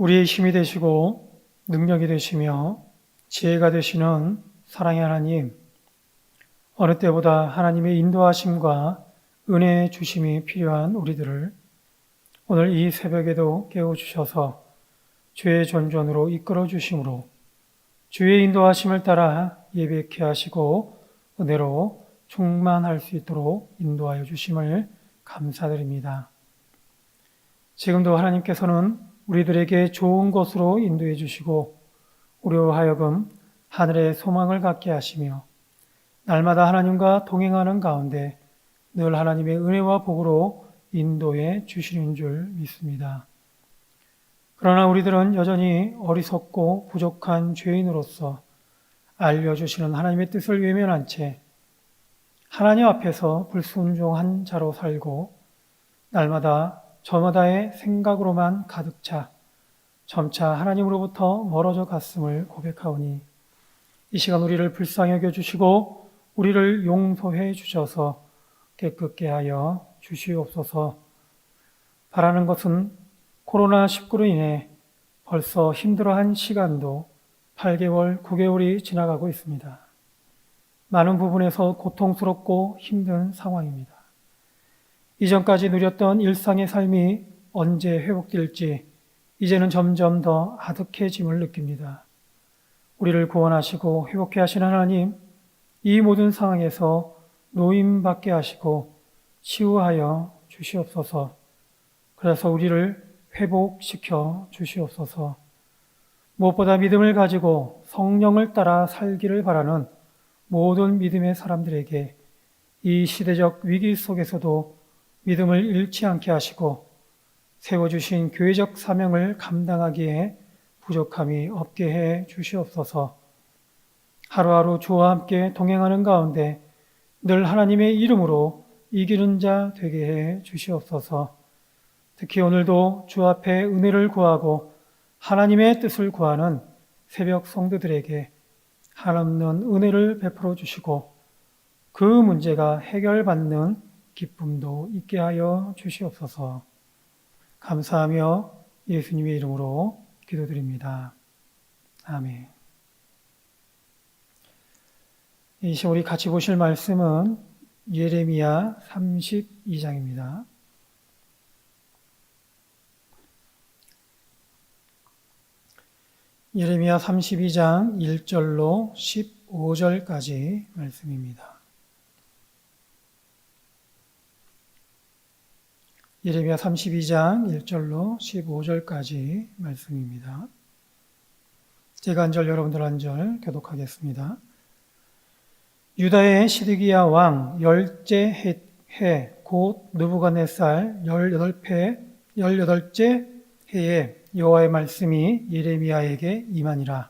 우리의 힘이 되시고 능력이 되시며 지혜가 되시는 사랑의 하나님, 어느 때보다 하나님의 인도하심과 은혜의 주심이 필요한 우리들을 오늘 이 새벽에도 깨워주셔서 주의 존전으로 이끌어 주심으로 주의 인도하심을 따라 예배케 하시고 은혜로 충만할 수 있도록 인도하여 주심을 감사드립니다. 지금도 하나님께서는 우리들에게 좋은 것으로 인도해 주시고 우리로 하여금 하늘의 소망을 갖게 하시며 날마다 하나님과 동행하는 가운데 늘 하나님의 은혜와 복으로 인도해 주시는 줄 믿습니다. 그러나 우리들은 여전히 어리석고 부족한 죄인으로서 알려주시는 하나님의 뜻을 외면한 채 하나님 앞에서 불순종한 자로 살고 날마다 저마다의 생각으로만 가득 차 점차 하나님으로부터 멀어져 갔음을 고백하오니 이 시간 우리를 불쌍히 여겨 주시고 우리를 용서해 주셔서 깨끗게 하여 주시옵소서 바라는 것은 코로나19로 인해 벌써 힘들어한 시간도 8개월, 9개월이 지나가고 있습니다. 많은 부분에서 고통스럽고 힘든 상황입니다. 이전까지 누렸던 일상의 삶이 언제 회복될지 이제는 점점 더 아득해짐을 느낍니다. 우리를 구원하시고 회복해 하신 하나님, 이 모든 상황에서 노임받게 하시고 치유하여 주시옵소서. 그래서 우리를 회복시켜 주시옵소서. 무엇보다 믿음을 가지고 성령을 따라 살기를 바라는 모든 믿음의 사람들에게 이 시대적 위기 속에서도 믿음을 잃지 않게 하시고 세워주신 교회적 사명을 감당하기에 부족함이 없게 해 주시옵소서. 하루하루 주와 함께 동행하는 가운데 늘 하나님의 이름으로 이기는 자 되게 해 주시옵소서. 특히 오늘도 주 앞에 은혜를 구하고 하나님의 뜻을 구하는 새벽 성도들에게 한없는 은혜를 베풀어 주시고 그 문제가 해결받는 기쁨도 있게 하여 주시옵소서. 감사하며 예수님의 이름으로 기도드립니다. 아멘. 이 시간 우리 같이 보실 말씀은 예레미야 32장입니다. 예레미야 32장 1절로 15절까지 말씀입니다. 예레미야 32장 1절로 15절까지 말씀입니다. 제가 한 절, 여러분들 한 절 교독하겠습니다. 유다의 시드기야 왕 열째 해, 곧 느부갓네살 열여덟 열여덟째 해에 여호와의 말씀이 예레미야에게 임하니라.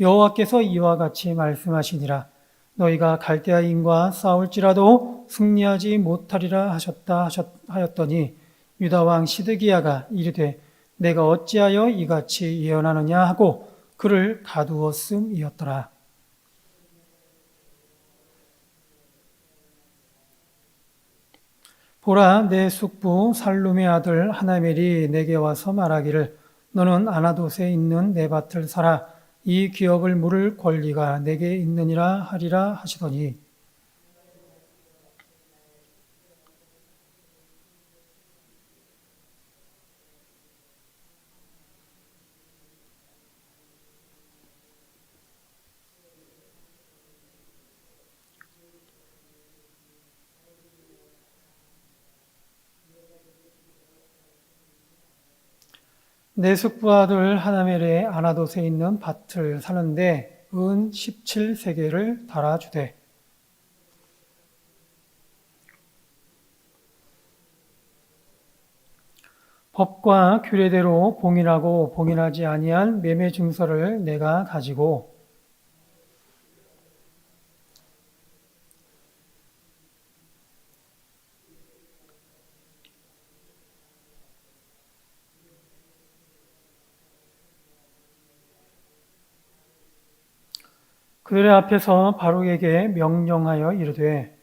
여호와께서 이와 같이 말씀하시니라 너희가 갈대아인과 싸울지라도 승리하지 못하리라 하셨다 하였더니 유다 왕 시드기야가 이르되 내가 어찌하여 이같이 예언하느냐 하고 그를 가두었음이었더라. 보라 내 숙부 살룸의 아들 하나멜이 내게 와서 말하기를 너는 아나돗에 있는 내 밭을 사라 이 기업을 물을 권리가 내게 있느니라 하리라 하시더니 내 숙부 아들 하나멜의 아나돗에 있는 밭을 사는데 은 17세계를 달아주되 법과 규례대로 봉인하고 봉인하지 아니한 매매 증서를 내가 가지고 그들의 앞에서 바로에게 명령하여 이르되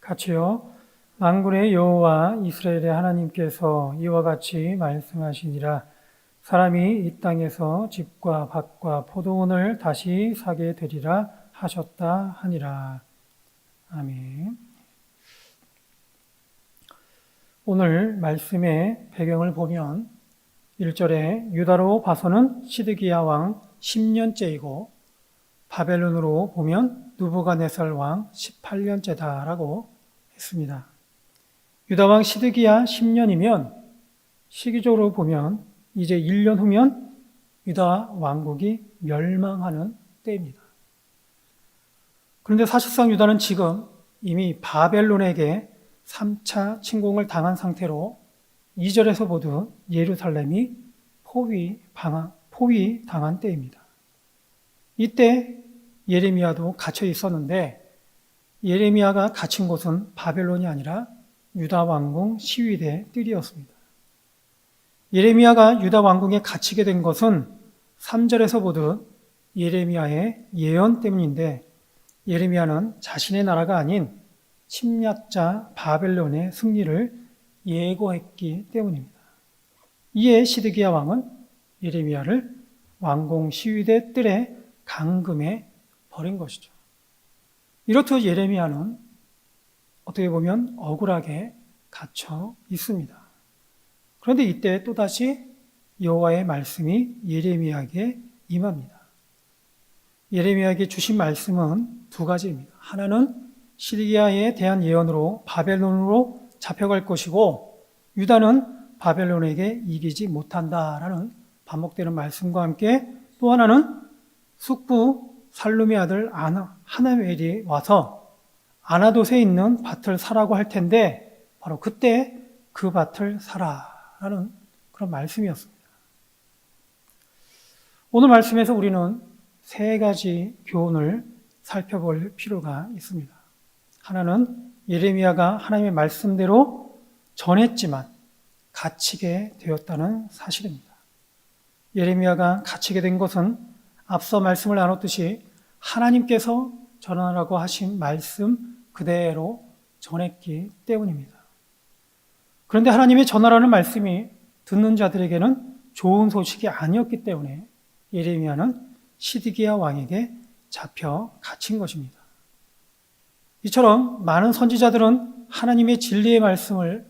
같이요. 만군의 여호와 이스라엘의 하나님께서 이와 같이 말씀하시니라. 사람이 이 땅에서 집과 밭과 포도원을 다시 사게 되리라 하셨다 하니라. 아멘. 오늘 말씀의 배경을 보면 1절에 유다로 봐서는 시드기야 왕 10년째이고 바벨론으로 보면 누부가네살 왕 18년째다라고 했습니다. 유다 왕 시드기야 10년이면 시기적으로 보면 이제 1년 후면 유다 왕국이 멸망하는 때입니다. 그런데 사실상 유다는 지금 이미 바벨론에게 3차 침공을 당한 상태로 2절에서 보듯 예루살렘이 포위, 방한, 포위 당한 때입니다. 이때 예레미야도 갇혀 있었는데 예레미야가 갇힌 곳은 바벨론이 아니라 유다 왕궁 시위대 뜰이었습니다. 예레미야가 유다 왕궁에 갇히게 된 것은 3절에서 보듯 예레미야의 예언 때문인데 예레미야는 자신의 나라가 아닌 침략자 바벨론의 승리를 예고했기 때문입니다. 이에 시드기야 왕은 예레미야를 왕궁 시위대 뜰에 감금해 버린 것이죠. 이렇듯 예레미야는 어떻게 보면 억울하게 갇혀 있습니다. 그런데 이때 또다시 여호와의 말씀이 예레미야에게 임합니다. 예레미야에게 주신 말씀은 두 가지입니다. 하나는 시리아에 대한 예언으로 바벨론으로 잡혀갈 것이고 유다는 바벨론에게 이기지 못한다라는 반복되는 말씀과 함께 또 하나는 숙부 살룸의 아들 아나, 하나멜이 와서 아나돗에 있는 밭을 사라고 할 텐데 바로 그때 그 밭을 사라라는 그런 말씀이었습니다. 오늘 말씀에서 우리는 세 가지 교훈을 살펴볼 필요가 있습니다. 하나는 예레미야가 하나님의 말씀대로 전했지만 갇히게 되었다는 사실입니다. 예레미야가 갇히게 된 것은 앞서 말씀을 나눴듯이 하나님께서 전하라고 하신 말씀 그대로 전했기 때문입니다. 그런데 하나님의 전하라는 말씀이 듣는 자들에게는 좋은 소식이 아니었기 때문에 예레미야는 시드기야 왕에게 잡혀 갇힌 것입니다. 이처럼 많은 선지자들은 하나님의 진리의 말씀을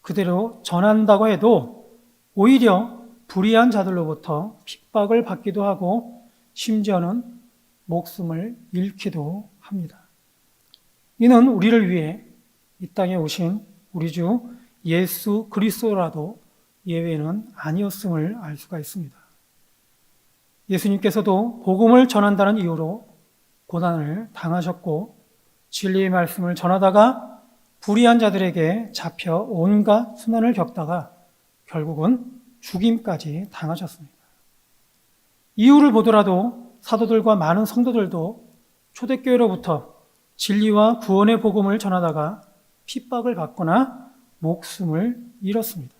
그대로 전한다고 해도 오히려 불의한 자들로부터 핍박을 받기도 하고 심지어는 목숨을 잃기도 합니다. 이는 우리를 위해 이 땅에 오신 우리 주 예수 그리스도라도 예외는 아니었음을 알 수가 있습니다. 예수님께서도 복음을 전한다는 이유로 고난을 당하셨고 진리의 말씀을 전하다가 불의한 자들에게 잡혀 온갖 수난을 겪다가 결국은 죽임까지 당하셨습니다. 이유를 보더라도 사도들과 많은 성도들도 초대교회로부터 진리와 구원의 복음을 전하다가 핍박을 받거나 목숨을 잃었습니다.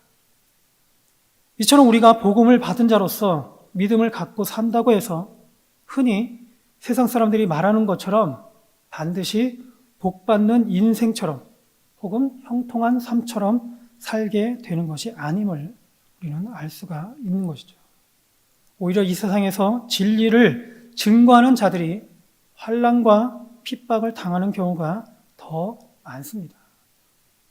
이처럼 우리가 복음을 받은 자로서 믿음을 갖고 산다고 해서 흔히 세상 사람들이 말하는 것처럼 반드시 복받는 인생처럼 혹은 형통한 삶처럼 살게 되는 것이 아님을 우리는 알 수가 있는 것이죠. 오히려 이 세상에서 진리를 증거하는 자들이 환란과 핍박을 당하는 경우가 더 많습니다.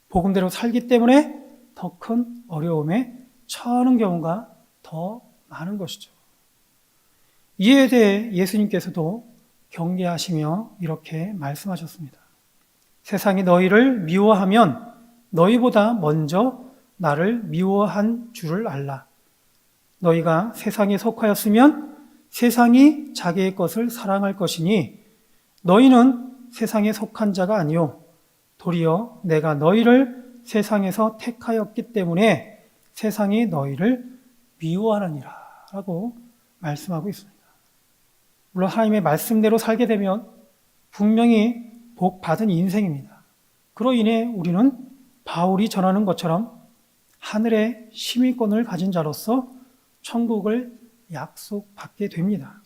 복음대로 살기 때문에 더 큰 어려움에 처하는 경우가 더 많은 것이죠. 이에 대해 예수님께서도 경계하시며 이렇게 말씀하셨습니다. 세상이 너희를 미워하면 너희보다 먼저 나를 미워한 줄을 알라. 너희가 세상에 속하였으면 세상이 자기의 것을 사랑할 것이니 너희는 세상에 속한 자가 아니요 도리어 내가 너희를 세상에서 택하였기 때문에 세상이 너희를 미워하느니라 라고 말씀하고 있습니다. 물론 하나님의 말씀대로 살게 되면 분명히 복 받은 인생입니다. 그로 인해 우리는 바울이 전하는 것처럼 하늘의 시민권을 가진 자로서 천국을 약속받게 됩니다.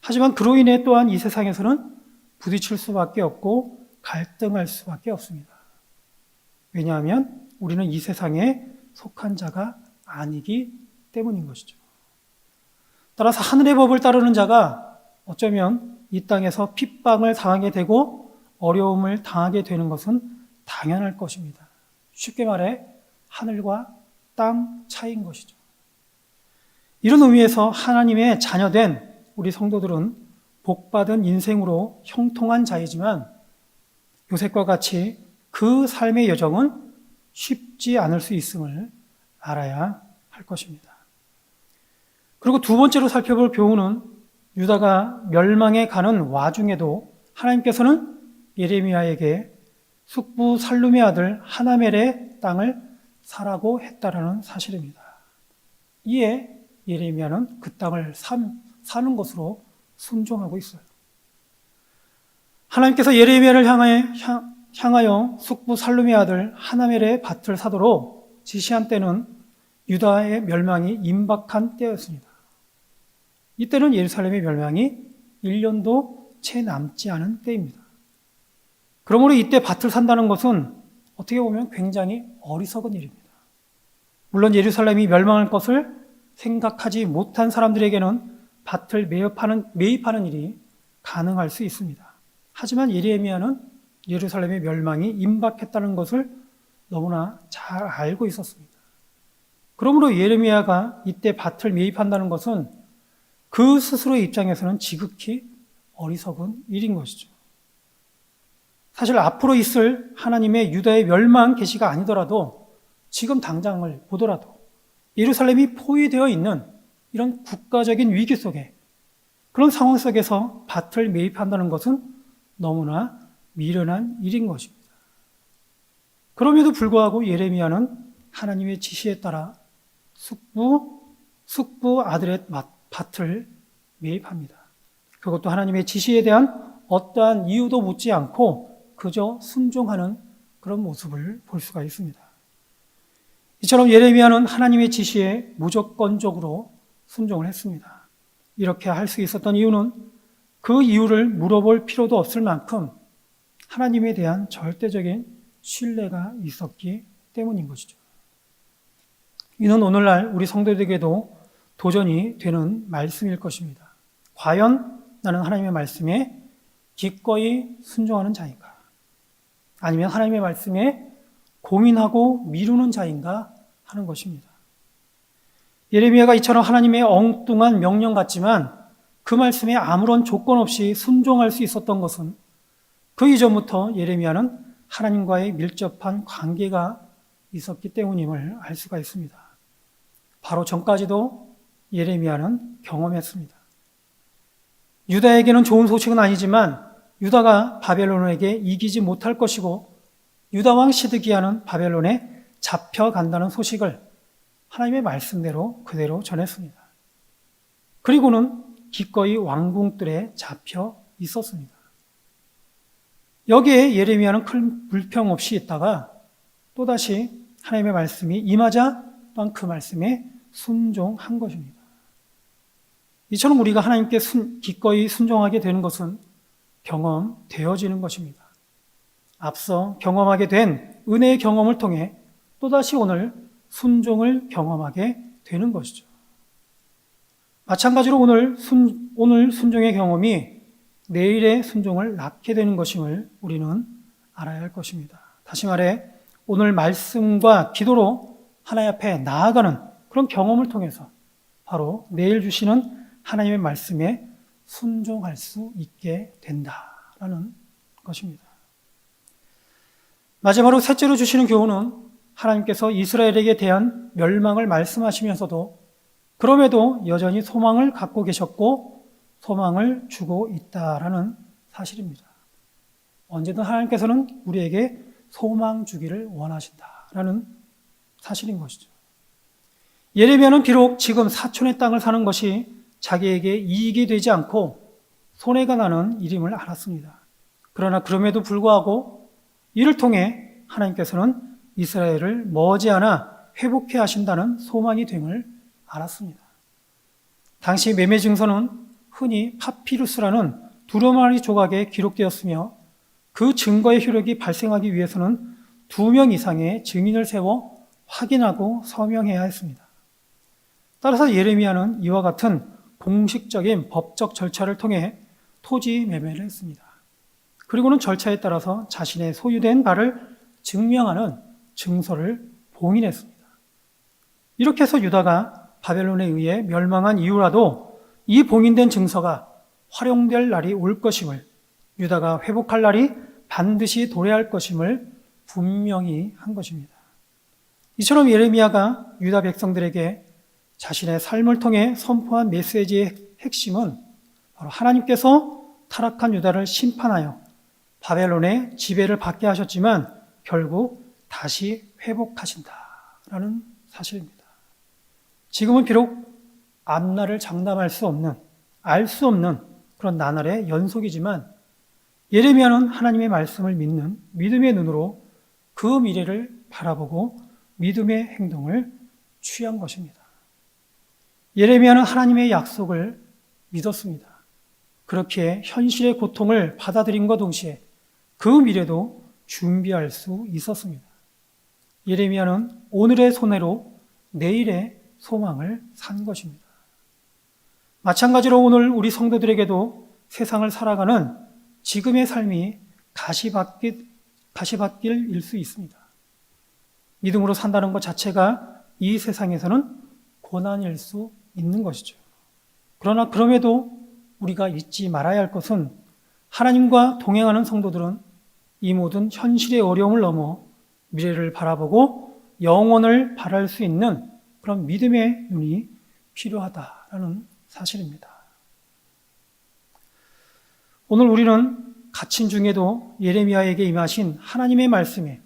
하지만 그로 인해 또한 이 세상에서는 부딪힐 수밖에 없고 갈등할 수밖에 없습니다. 왜냐하면 우리는 이 세상에 속한 자가 아니기 때문인 것이죠. 따라서 하늘의 법을 따르는 자가 어쩌면 이 땅에서 핍박을 당하게 되고 어려움을 당하게 되는 것은 당연할 것입니다. 쉽게 말해 하늘과 땅 차이인 것이죠. 이런 의미에서 하나님의 자녀된 우리 성도들은 복받은 인생으로 형통한 자이지만 요셉과 같이 그 삶의 여정은 쉽지 않을 수 있음을 알아야 할 것입니다. 그리고 두 번째로 살펴볼 교훈은 유다가 멸망에 가는 와중에도 하나님께서는 예레미야에게 숙부 살룸의 아들 하나멜의 땅을 사라고 했다라는 사실입니다. 이에 예레미야는 그 땅을 사는 것으로 순종하고 있어요. 하나님께서 예레미야를 향하여, 향하여 숙부 살룸의 아들 하나멜의 밭을 사도록 지시한 때는 유다의 멸망이 임박한 때였습니다. 이때는 예루살렘의 멸망이 1년도 채 남지 않은 때입니다. 그러므로 이때 밭을 산다는 것은 어떻게 보면 굉장히 어리석은 일입니다. 물론 예루살렘이 멸망할 것을 생각하지 못한 사람들에게는 밭을 매입하는, 매입하는 일이 가능할 수 있습니다. 하지만 예레미야는 예루살렘의 멸망이 임박했다는 것을 너무나 잘 알고 있었습니다. 그러므로 예레미야가 이때 밭을 매입한다는 것은 그 스스로의 입장에서는 지극히 어리석은 일인 것이죠. 사실 앞으로 있을 하나님의 유다의 멸망 계시가 아니더라도 지금 당장을 보더라도 예루살렘이 포위되어 있는 이런 국가적인 위기 속에 그런 상황 속에서 밭을 매입한다는 것은 너무나 미련한 일인 것입니다. 그럼에도 불구하고 예레미야는 하나님의 지시에 따라 숙부, 숙부 아들의 밭을 매입합니다. 그것도 하나님의 지시에 대한 어떠한 이유도 묻지 않고 그저 순종하는 그런 모습을 볼 수가 있습니다. 이처럼 예레미야는 하나님의 지시에 무조건적으로 순종을 했습니다. 이렇게 할 수 있었던 이유는 그 이유를 물어볼 필요도 없을 만큼 하나님에 대한 절대적인 신뢰가 있었기 때문인 것이죠. 이는 오늘날 우리 성도들에게도 도전이 되는 말씀일 것입니다. 과연 나는 하나님의 말씀에 기꺼이 순종하는 자인가? 아니면 하나님의 말씀에 고민하고 미루는 자인가 하는 것입니다. 예레미야가 이처럼 하나님의 엉뚱한 명령 같지만 그 말씀에 아무런 조건 없이 순종할 수 있었던 것은 그 이전부터 예레미야는 하나님과의 밀접한 관계가 있었기 때문임을 알 수가 있습니다. 바로 전까지도 예레미야는 경험했습니다. 유다에게는 좋은 소식은 아니지만 유다가 바벨론에게 이기지 못할 것이고 유다 왕 시드기야는 바벨론에 잡혀간다는 소식을 하나님의 말씀대로 그대로 전했습니다. 그리고는 기꺼이 왕궁들에 잡혀 있었습니다. 여기에 예레미야는 큰 불평 없이 있다가 또다시 하나님의 말씀이 임하자 또한 그 말씀에 순종한 것입니다. 이처럼 우리가 하나님께 순, 기꺼이 순종하게 되는 것은 경험되어지는 것입니다. 앞서 경험하게 된 은혜의 경험을 통해 또다시 오늘 순종을 경험하게 되는 것이죠. 마찬가지로 오늘 순, 오늘 순종의 경험이 내일의 순종을 낳게 되는 것임을 우리는 알아야 할 것입니다. 다시 말해, 오늘 말씀과 기도로 하나님 앞에 나아가는 그런 경험을 통해서 바로 내일 주시는 하나님의 말씀에 순종할 수 있게 된다라는 것입니다. 마지막으로 셋째로 주시는 교훈은 하나님께서 이스라엘에게 대한 멸망을 말씀하시면서도 그럼에도 여전히 소망을 갖고 계셨고 소망을 주고 있다라는 사실입니다. 언제든 하나님께서는 우리에게 소망 주기를 원하신다라는 사실인 것이죠. 예레미야는 비록 지금 사촌의 땅을 사는 것이 자기에게 이익이 되지 않고 손해가 나는 일임을 알았습니다. 그러나 그럼에도 불구하고 이를 통해 하나님께서는 이스라엘을 머지않아 회복해 하신다는 소망이 됨을 알았습니다. 당시 매매 증서는 흔히 파피루스라는 두루마리 조각에 기록되었으며 그 증거의 효력이 발생하기 위해서는 두 명 이상의 증인을 세워 확인하고 서명해야 했습니다. 따라서 예레미야는 이와 같은 공식적인 법적 절차를 통해 토지 매매를 했습니다. 그리고는 절차에 따라서 자신의 소유된 바를 증명하는 증서를 봉인했습니다. 이렇게 해서 유다가 바벨론에 의해 멸망한 이후라도 이 봉인된 증서가 활용될 날이 올 것임을 유다가 회복할 날이 반드시 도래할 것임을 분명히 한 것입니다. 이처럼 예레미야가 유다 백성들에게 자신의 삶을 통해 선포한 메시지의 핵심은 바로 하나님께서 타락한 유다를 심판하여 바벨론의 지배를 받게 하셨지만 결국 다시 회복하신다라는 사실입니다. 지금은 비록 앞날을 장담할 수 없는, 알 수 없는 그런 나날의 연속이지만 예레미야는 하나님의 말씀을 믿는 믿음의 눈으로 그 미래를 바라보고 믿음의 행동을 취한 것입니다. 예레미야는 하나님의 약속을 믿었습니다. 그렇게 현실의 고통을 받아들인과 동시에 그 미래도 준비할 수 있었습니다. 예레미야는 오늘의 손해로 내일의 소망을 산 것입니다. 마찬가지로 오늘 우리 성도들에게도 세상을 살아가는 지금의 삶이 가시밭길, 가시밭길일 수 있습니다. 믿음으로 산다는 것 자체가 이 세상에서는 고난일 수 있는 것이죠. 그러나 그럼에도 우리가 잊지 말아야 할 것은 하나님과 동행하는 성도들은 이 모든 현실의 어려움을 넘어 미래를 바라보고 영원을 바랄 수 있는 그런 믿음의 눈이 필요하다라는 사실입니다. 오늘 우리는 갇힌 중에도 예레미야에게 임하신 하나님의 말씀에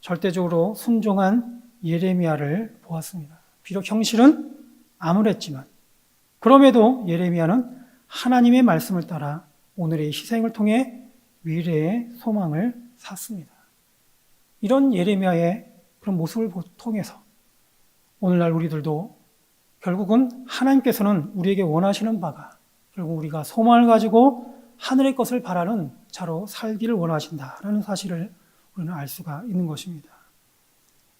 절대적으로 순종한 예레미야를 보았습니다. 비록 형실은 암울했지만 그럼에도 예레미야는 하나님의 말씀을 따라 오늘의 희생을 통해 미래의 소망을 샀습니다. 이런 예레미야의 그런 모습을 통해서 오늘날 우리들도 결국은 하나님께서는 우리에게 원하시는 바가 결국 우리가 소망을 가지고 하늘의 것을 바라는 자로 살기를 원하신다라는 사실을 우리는 알 수가 있는 것입니다.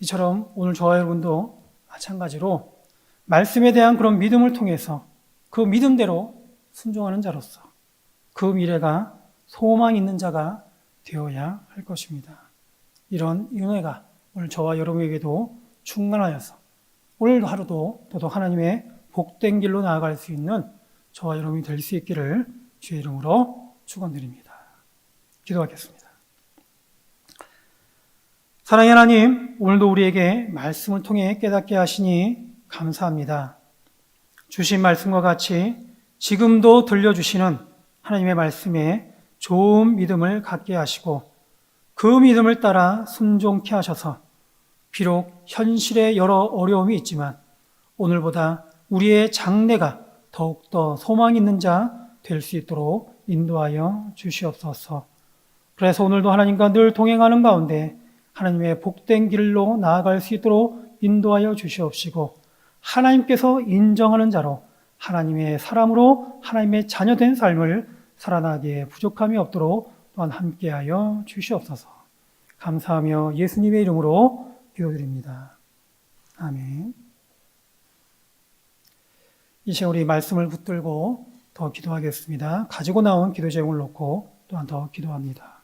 이처럼 오늘 저와 여러분도 마찬가지로 말씀에 대한 그런 믿음을 통해서 그 믿음대로 순종하는 자로서 그 미래가 소망 있는 자가 되어야 할 것입니다. 이런 은혜가 오늘 저와 여러분에게도 충만하여서 오늘 하루도 더더욱 하나님의 복된 길로 나아갈 수 있는 저와 여러분이 될 수 있기를 주의 이름으로 축원드립니다. 기도하겠습니다. 사랑의 하나님, 오늘도 우리에게 말씀을 통해 깨닫게 하시니 감사합니다. 주신 말씀과 같이 지금도 들려주시는 하나님의 말씀에 좋은 믿음을 갖게 하시고 그 믿음을 따라 순종케 하셔서 비록 현실에 여러 어려움이 있지만 오늘보다 우리의 장래가 더욱더 소망 있는 자 될 수 있도록 인도하여 주시옵소서. 그래서 오늘도 하나님과 늘 동행하는 가운데 하나님의 복된 길로 나아갈 수 있도록 인도하여 주시옵시고 하나님께서 인정하는 자로 하나님의 사람으로 하나님의 자녀된 삶을 살아나기에 부족함이 없도록 또한 함께하여 주시옵소서. 감사하며 예수님의 이름으로 기도드립니다. 아멘. 이 시간 우리 말씀을 붙들고 더 기도하겠습니다. 가지고 나온 기도 제목을 놓고 또한 더 기도합니다.